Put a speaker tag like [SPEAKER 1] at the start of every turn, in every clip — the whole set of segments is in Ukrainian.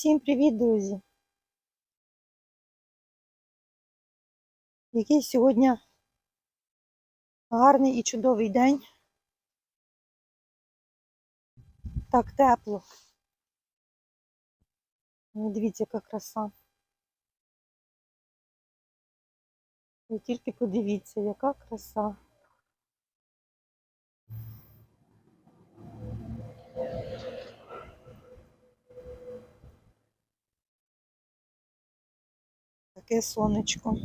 [SPEAKER 1] Всім привіт, друзі! Який сьогодні гарний і чудовий день. Так тепло. Ну, Дивіться, яка краса. Ви тільки подивіться, яка краса. Таке сонечко.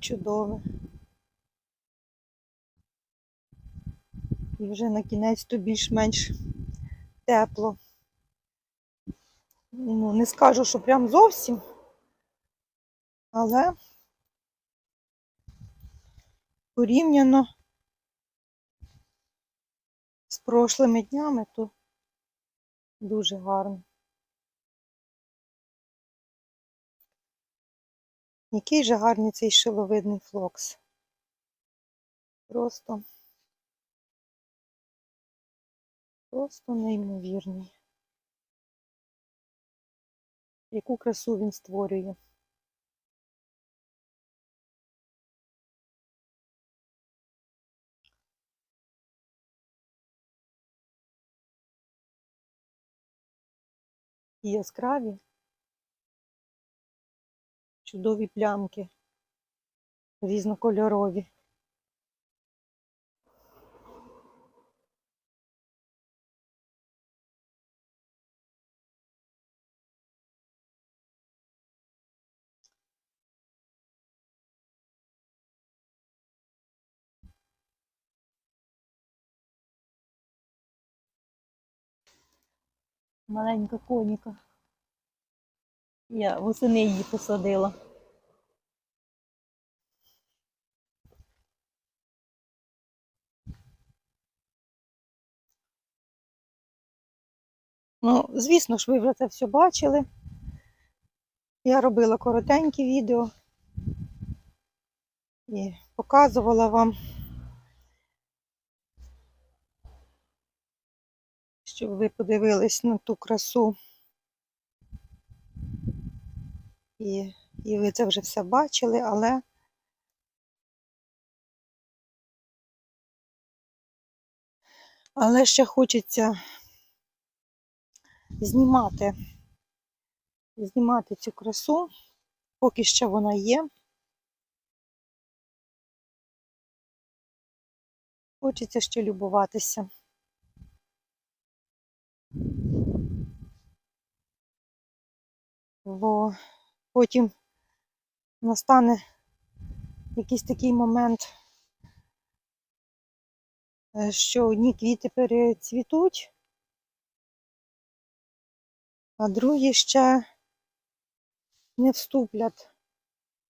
[SPEAKER 1] Чудове. І вже на кінець то більш-менш тепло. Ну, не скажу, що прям зовсім, але порівняно з прошлими днями, то дуже гарно. Який же гарний цей шиловидний флокс. Просто, просто неймовірний. Яку красу він створює. Яскраві, чудові плямки, різнокольорові. Маленька коніка. Я восени її посадила. Ну, звісно ж, ви вже це все бачили. Я робила коротенькі відео і показувала вам, щоб ви подивились на ту красу. І, і ви це вже все бачили, але але ще хочеться знімати, знімати цю красу, поки ще вона є. Хочеться ще любуватися. Бо потім настане якийсь такий момент, е, що одні квіти перецвітуть, а другі ще не вступлять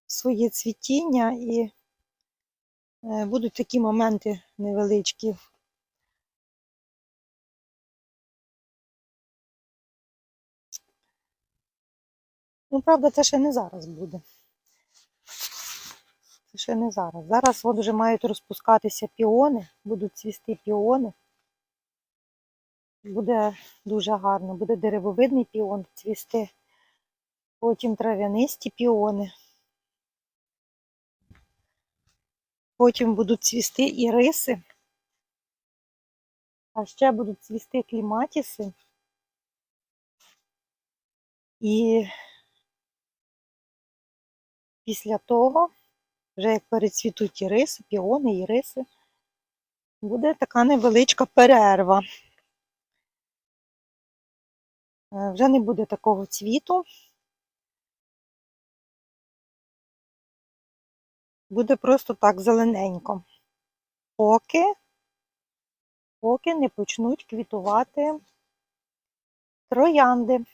[SPEAKER 1] в своє цвітіння і е, будуть такі моменти невеличкі. Ну, правда, це ще не зараз буде. Це ще не зараз. Зараз от вже мають розпускатися піони, будуть цвісти піони. Буде дуже гарно, буде деревовидний піон цвісти, потім трав'янисті піони. Потім будуть цвісти іриси, а ще будуть цвісти кліматіси. І після того, вже як перецвітуть іриси, піони, іриси, буде така невеличка перерва. Е, Вже не буде такого цвіту. Буде просто так зелененько. Поки, поки не почнуть квітувати троянди.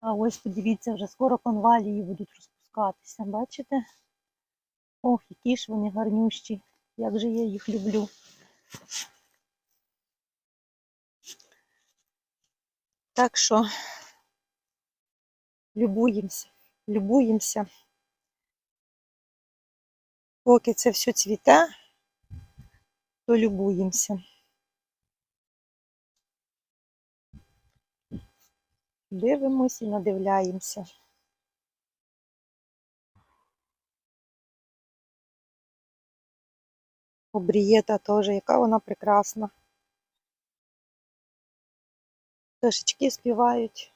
[SPEAKER 1] А ось подивіться, вже скоро конвалії будуть розпускатися, бачите? Ох, які ж вони гарнющі, як же я їх люблю. Так що любуємося, любуємося, поки це все цвіте, то любуємося. Дивимось і надивляємося. Обрієта теж, яка вона прекрасна. Пташечки співають.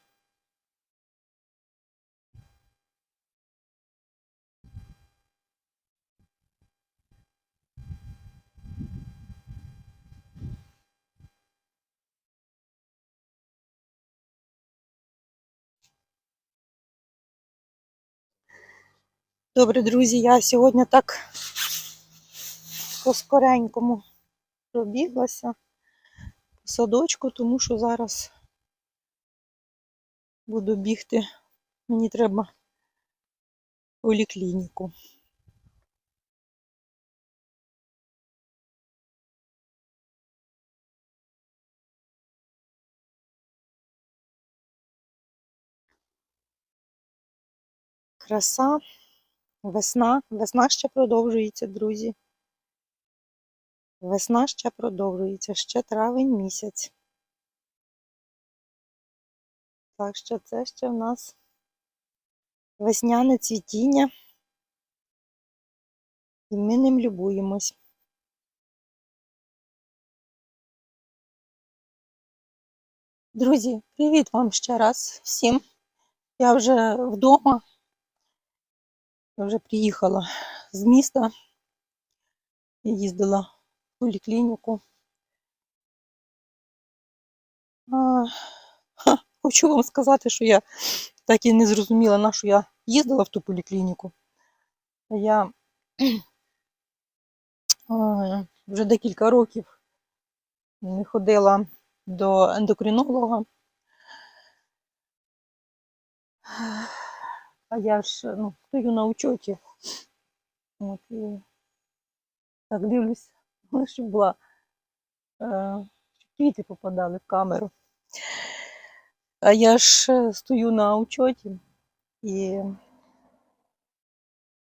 [SPEAKER 1] Добре, друзі, я сьогодні так по-скоренькому пробіглася по садочку, тому що зараз буду бігти. Мені треба поліклініку. Краса, весна, весна ще продовжується, друзі. Весна ще продовжується, ще травень місяць. Так що це ще в нас весняне цвітіння. І ми ним любуємось. Друзі, привіт вам ще раз всім. Я вже вдома. Я вже приїхала з міста. Я їздила в поліклініку. Хочу вам сказати, що я так і не зрозуміла, на що я їздила в ту поліклініку. Я вже декілька років не ходила до ендокринолога. А я ж ну, стою на учоті. От, і так дивлюсь, щоб була, е, щоб квіти попадали в камеру. А я ж е, стою на учоті і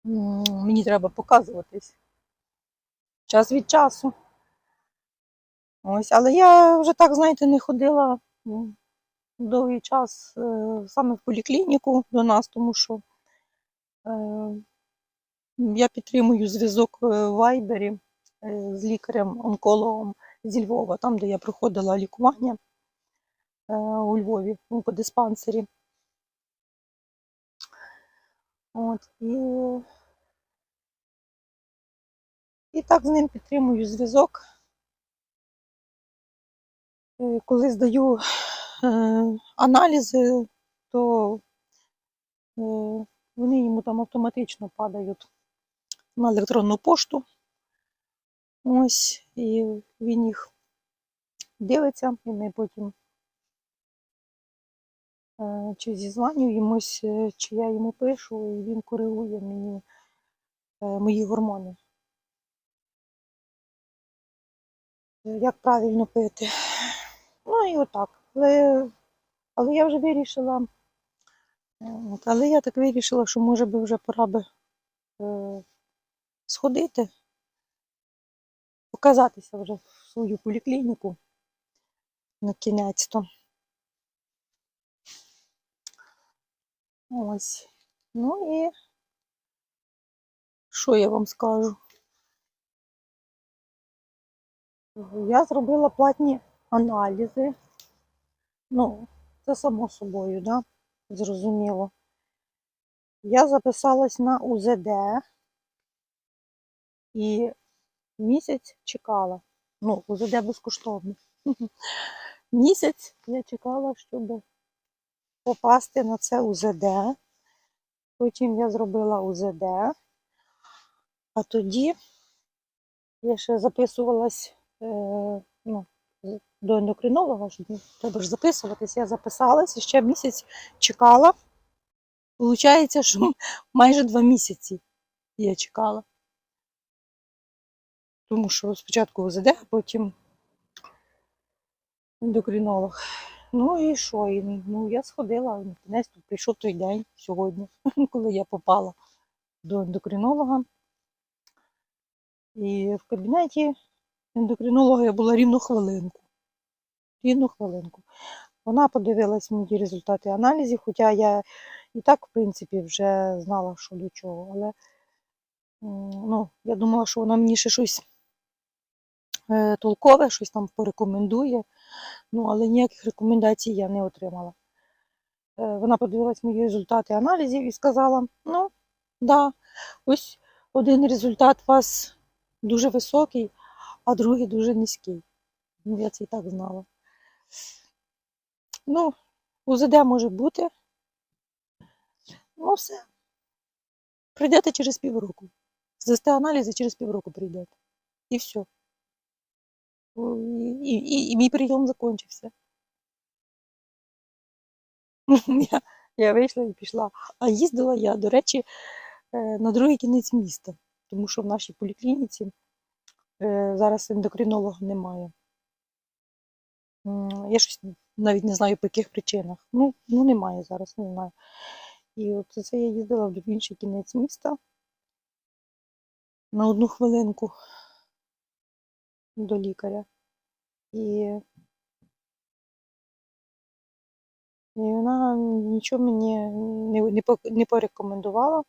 [SPEAKER 1] мені треба показуватись час від часу. Ось, але я вже так, знаєте, не ходила довгий час е, саме в поліклініку до нас, тому що е, я підтримую зв'язок в Вайбері з лікарем-онкологом зі Львова, там, де я проходила лікування у Львові, в онкодиспансері. От, і, і так з ним підтримую зв'язок. Е, Коли здаю е, аналізи, то е, вони йому там автоматично падають на електронну пошту. Ось, і він їх дивиться, і ми потім е, чи зізванюємось, е, чи я йому пишу, і він коригує мені е, мої гормони. Е, Як правильно пити. Ну і отак. Але, але я вже вирішила, е, але я так вирішила, що може би вже пора би е, сходити, показатися вже в свою поліклініку на кінець-то. Ось. Ну і що я вам скажу? Я зробила платні аналізи. Ну, це само собою, да? Зрозуміло. Я записалась на УЗД і місяць чекала. Ну, УЗД безкоштовно. Місяць я чекала, щоб попасти на це УЗД. Потім я зробила УЗД, а тоді я ще записувалась е, ну, до ендокринолога, ну, треба ж записуватись. Я записалась і ще місяць чекала. Получається, що майже два місяці я чекала. Тому що спочатку УЗД, а потім ендокринолог. Ну і що? І, ну, я сходила, накінець прийшов той день сьогодні, коли я попала до ендокринолога. І в кабінеті ендокринолога я була рівну хвилинку. Рівну хвилинку. Вона подивилась мої результати аналізів, хоча я і так, в принципі, вже знала, що до чого. Але ну, я думала, що вона мені ще щось е, толкове, щось там порекомендує. Ну, але ніяких рекомендацій я не отримала. Е, Вона подивилась мої результати аналізів і сказала: ну, да, ось один результат у вас дуже високий, а другий дуже низький. Ну, я це і так знала. Ну, УЗД може бути. Ну, все. Прийдете через півроку. Здасте аналізи через півроку прийдете. І все. І, і, і мій прийом закінчився. Я, я вийшла і пішла. А їздила я, до речі, е, на другий кінець міста, тому що в нашій поліклініці е, зараз ендокринолога немає. Я щось навіть не знаю по яких причинах. Ну, ну немає зараз, не знаю. І от це я їздила в інший кінець міста на одну хвилинку до лікаря. І, і вона нічого мені не, не, порекомендувала.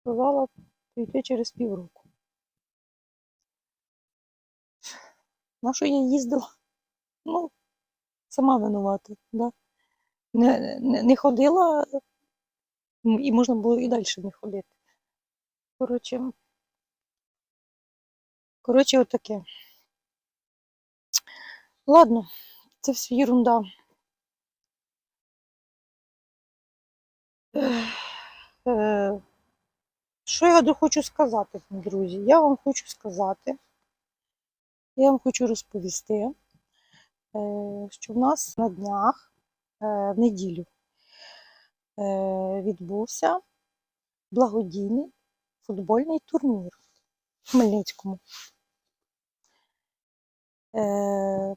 [SPEAKER 1] Сказала прийти через півроку. На що я їздила? Ну, сама винувата, да. Не, не, не ходила, і можна було і далі не ходити. Коротше, коротше, отаке. Ладно, це все ерунда. Е, Що я хочу сказати, друзі? Я вам хочу сказати, я вам хочу розповісти, е, що в нас на днях, е, в неділю, відбувся благодійний футбольний турнір в Хмельницькому. Е,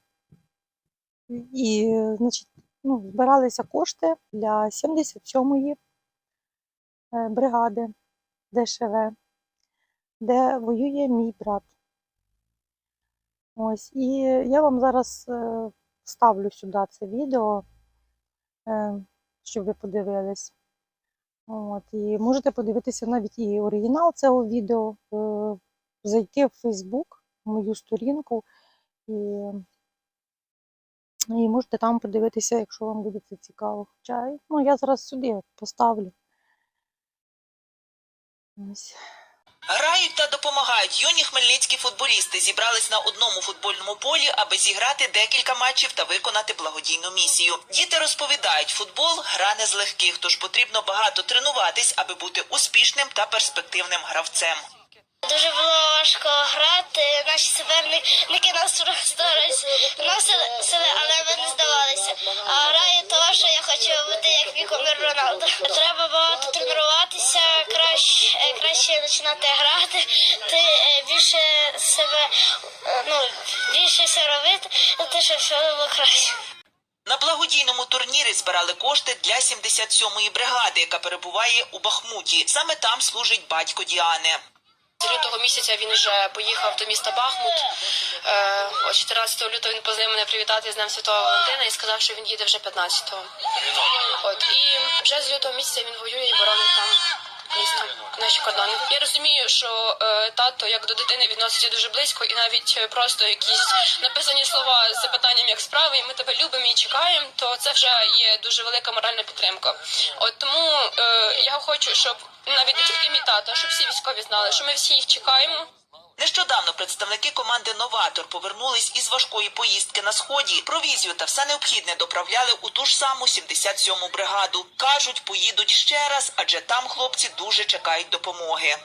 [SPEAKER 1] І, значить, ну, збиралися кошти для 77-ї е, бригади ДШВ, де воює мій брат. Ось, і я вам зараз е, ставлю сюди це відео, щоб ви подивились. От, і можете подивитися навіть і оригінал цього відео, зайти в в мою сторінку, і, і можете там подивитися, якщо вам буде це цікаво. Хоча, ну, я зараз сюди поставлю. Ось.
[SPEAKER 2] Грають та допомагають юні хмельницькі футболісти. Зібрались на одному футбольному полі, аби зіграти декілька матчів та виконати благодійну місію. Діти розповідають, футбол гра не з легких, тож потрібно багато тренуватись, аби бути успішним та перспективним гравцем.
[SPEAKER 3] Дуже було важко грати. Наші суперники нас носили, але ми не здавалися. А граю того, що я хочу бути як Вікомір Роналдо. Треба багато тренуватися, краще, краще починати грати, ти е, більше себе, е, ну, більше все робити, те, щоб все було краще.
[SPEAKER 2] На благодійному турнірі збирали кошти для 77-ї бригади, яка перебуває у Бахмуті. Саме там служить батько Діани.
[SPEAKER 4] З лютого місяця він вже поїхав до міста Бахмут. Е, от 14 лютого він позвонив мене привітати з Днем Святого Валентина і сказав, що він їде вже 15-го. От і вже з лютого місяця він воює і боронить там місто, наші кордони. Я розумію, що е, тато як до дитини відноситься дуже близько, і навіть е, просто якісь написані слова з запитанням, як справи, і ми тебе любимо і чекаємо, то це вже є дуже велика моральна підтримка. От тому е, я хочу, щоб навіть не тільки мій тато, щоб всі військові знали, що ми всі їх чекаємо.
[SPEAKER 2] Нещодавно представники команди Новатор повернулись із важкої поїздки на сході. Провізію та все необхідне доправляли у ту ж саму 77-му бригаду. кажуть, поїдуть ще раз, адже там хлопці дуже чекають допомоги.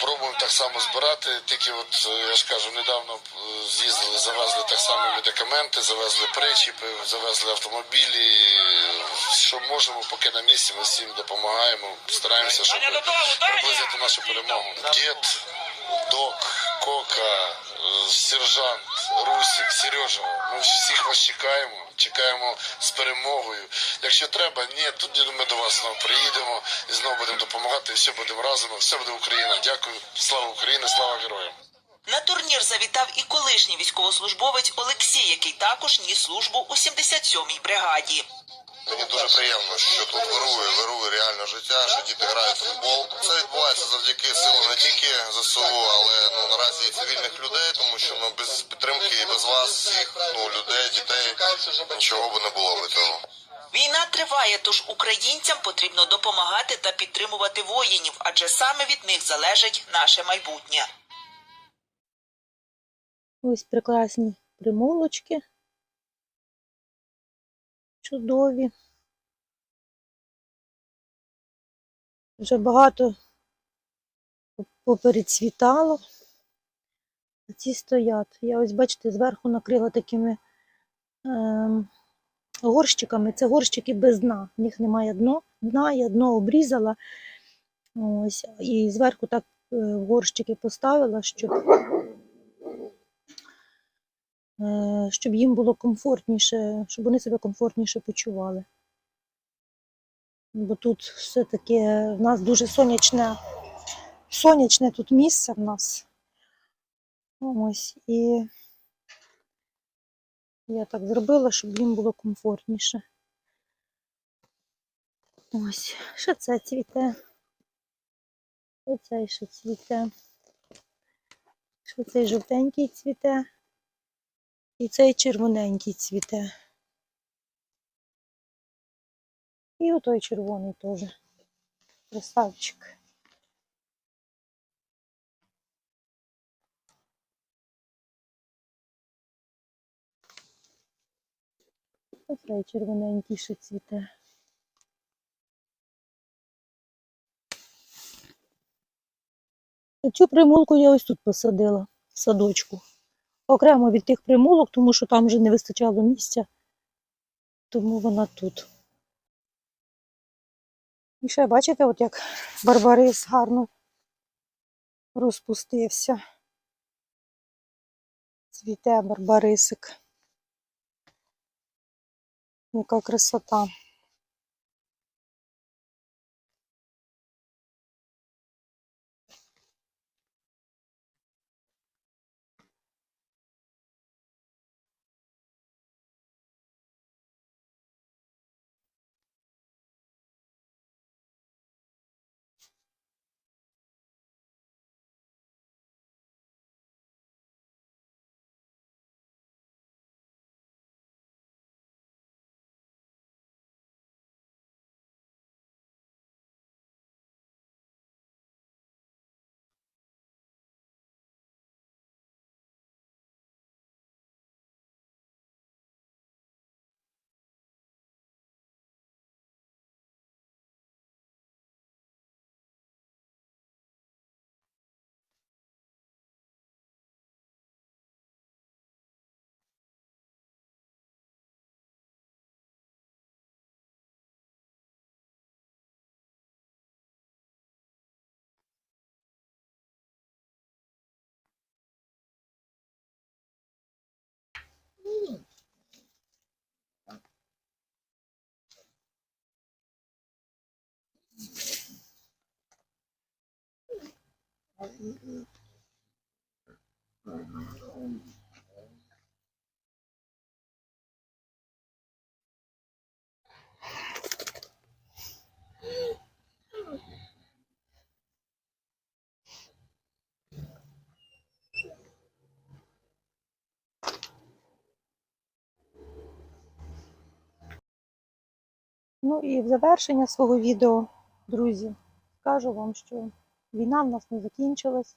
[SPEAKER 5] Пробуємо так само збирати. Тільки от е, я ж кажу, недавно е, з'їздили, завезли так само медикаменти, завезли причіпи, завезли автомобілі. Що можемо, поки на місці, ми всім допомагаємо. Стараємося, щоб приблизити нашу перемогу. Дід, док, кока, е, сержант, Русик, Сережа. Ми всіх вас чекаємо. Чекаємо з перемогою. Якщо треба, ні, тоді ми до вас знову приїдемо і знову будемо допомагати. і Все будемо разом. Все буде Україна. Дякую. Слава Україні, слава героям.
[SPEAKER 2] На турнір завітав і колишній військовослужбовець Олексій, який також ніс службу у 77-й бригаді.
[SPEAKER 5] Мені дуже приємно, що тут вирує, вирує реально життя, що діти грають в футбол. Це відбувається завдяки силам не тільки ЗСУ, але ну наразі і цивільних людей, тому що ну без підтримки і без вас всіх ну людей, дітей нічого би не було би цього.
[SPEAKER 2] Війна триває, тож українцям потрібно допомагати та підтримувати воїнів, адже саме від них залежить наше майбутнє.
[SPEAKER 1] Ось прекрасні примулочки. Чудові. Вже багато поперецвітало. А ці стоять. Я ось, бачите, зверху накрила такими ем, горщиками. Це горщики без дна. В них немає дно, дна, я дно обрізала. Ось, і зверху так е, горщики поставила, щоб е, щоб їм було комфортніше, щоб вони себе комфортніше почували. Бо тут все-таки в нас дуже сонячне, сонячне тут місце в нас. Ось, і я так зробила, щоб їм було комфортніше. Ось, ще це цвіте. І цей ще цвіте. Ще цей жовтенький цвіте. І цей червоненький цвіте. І отой червоний теж. Красавчик. Оцей червоненький ще цвіте. Цю примулку я ось тут посадила в садочку окремо від тих примулок, тому що там вже не вистачало місця, тому вона тут. І ще бачите, от як барбарис гарно розпустився. Цвіте барбарисик. Яка красота. Ну і в завершення свого відео, друзі, скажу вам, що війна в нас не закінчилась.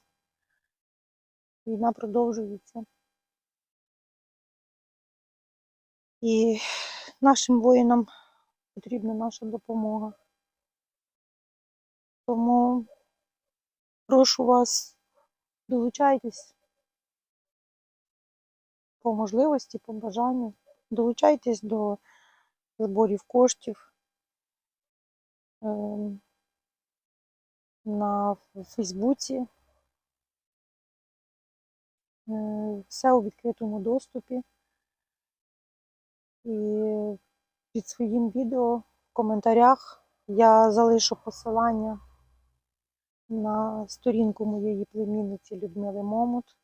[SPEAKER 1] Війна продовжується. І нашим воїнам потрібна наша допомога. Тому прошу вас, долучайтесь по можливості, по бажанню. Долучайтесь до зборів коштів ем, на Фейсбуці. Е, Все у відкритому доступі. І під своїм відео в коментарях я залишу посилання на сторінку моєї племінниці Людмили Момут.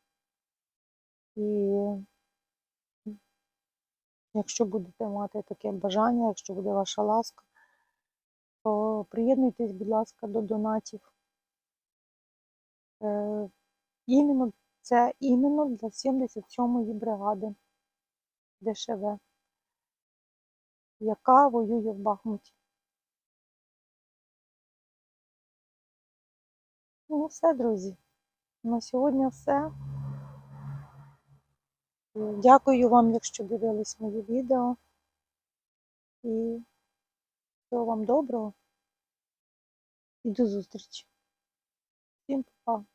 [SPEAKER 1] І якщо будете мати таке бажання, якщо буде ваша ласка, то приєднуйтесь, будь ласка, до донатів. Е, іменно, це іменно для 77-ї бригади ДШВ, яка воює в Бахмуті. Ну, все, друзі. На сьогодні все. Дякую вам, якщо дивились мої відео. І всього вам доброго. І до зустрічі. Всім па.